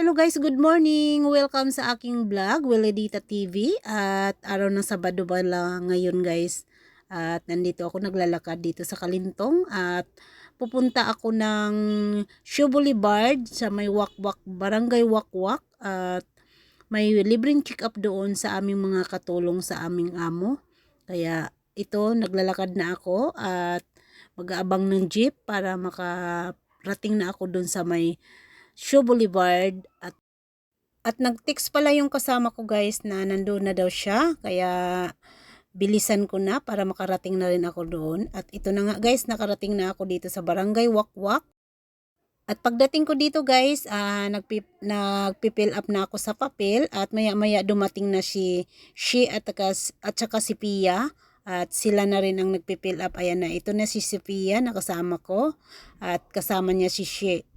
Hello guys, good morning! Welcome sa aking vlog, Willedita TV. At araw ng Sabado ba lang ngayon guys. At nandito ako naglalakad dito sa Kalintong. At pupunta ako ng Shoe Boulevard sa may Wakwak, Barangay Wakwak. At may libreng check-up doon sa aming mga katulong sa aming amo. Kaya ito, naglalakad na ako at mag-aabang ng jeep para makarating na ako doon sa may Shoe Boulevard at at nag-text pala yung kasama ko guys na nandoon na daw siya. Kaya bilisan ko na para makarating na rin ako doon. At ito na nga guys nakarating na ako dito sa Barangay Wakwak. At pagdating ko dito guys ah nagpi, nagpi-fill up na ako sa papel at maya maya dumating na si she at, at saka si Pia. At sila na rin ang nagpi-fill up. Ayan na ito na si Sophia nakasama ko. At kasama niya si she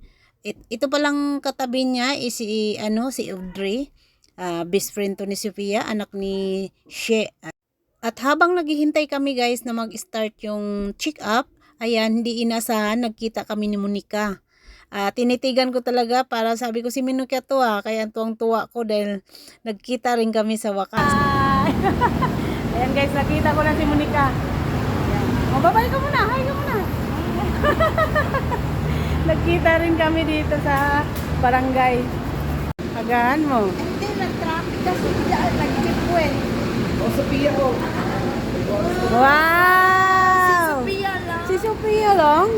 It, ito palang katabi niya is si ano si Audrey. Ah, best friend to ni Sophia, anak ni She. At habang naghihintay kami guys na mag-start yung check-up, ayan, hindi inasahan, nagkita kami ni Monica. Ah, tinitigan ko talaga para sabi ko si Monica to ah, kaya tuwang-tuwa ko dahil nagkita rin kami sa wakas. ayan guys, nakita ko na si Monica. Ayan. Mababay ka muna, hi ka muna. Nagkita rin kami dito sa barangay. Agahan mo. Hindi, nag-traffic kasi nag-trip ko eh. O Sophia ko. Wow! Pia lang. Si Sophia lang.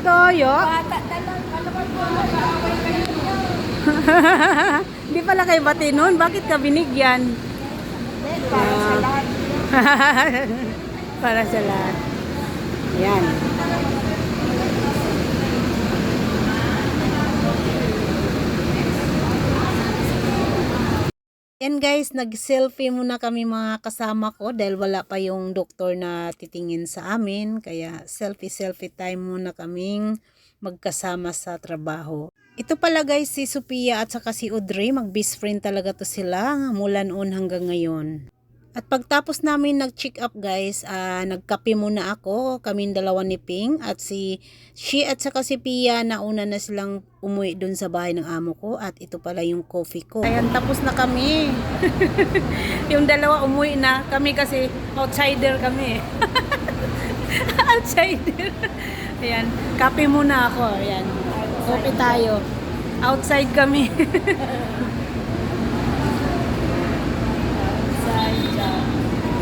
Toyo. Bata talang, ano ba po, mag-aaway kayo niya. Di pala kayo bati noon. Bakit ka binigyan? Hindi, para sa Ah. lahat. Para sa lahat. Yan. Yan guys, nag-selfie muna kami mga kasama ko dahil wala pa yung doktor na titingin sa amin. Kaya selfie-selfie time muna kaming magkasama sa trabaho. Ito pala guys, si Sophia at saka si Audrey, mag-best friend talaga to sila mula noon hanggang ngayon. At pagtapos namin nag-check up guys, ah, nagkape muna ako, kaming dalawa ni Ping at si she at saka si Pia nauna na silang umuwi dun sa bahay ng amo ko at ito pala yung coffee ko. Ayan, tapos na kami. yung dalawa umuwi na, kami kasi outsider kami. outsider. Ayan, kape muna ako. Ayan, coffee tayo. Outside kami.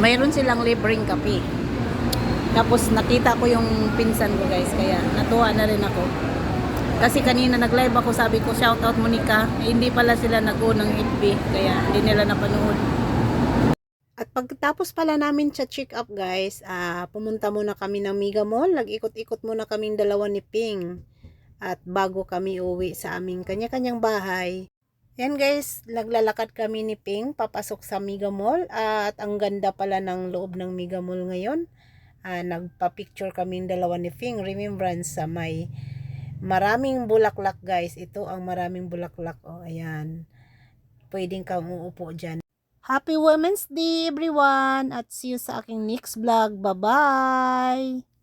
mayroon silang libreng kape. Tapos nakita ko yung pinsan ko guys, kaya natuwa na rin ako. Kasi kanina nag-live ako, sabi ko, shout out Monica. Eh, hindi pala sila nag-unang FB, kaya hindi nila napanood. At pagtapos pala namin sa check up guys, ah, pumunta muna kami ng Mega Mall. Nag-ikot-ikot muna kaming dalawa ni Ping. At bago kami uwi sa aming kanya-kanyang bahay, yan guys, naglalakad kami ni Ping papasok sa Mega Mall at ang ganda pala ng loob ng Mega Mall ngayon. Ah, nagpa-picture kami ng dalawa ni Ping remembrance sa may maraming bulaklak guys. Ito ang maraming bulaklak. Oh, ayan. Pwedeng kang uupo dyan. Happy Women's Day everyone at see you sa aking next vlog. Bye-bye!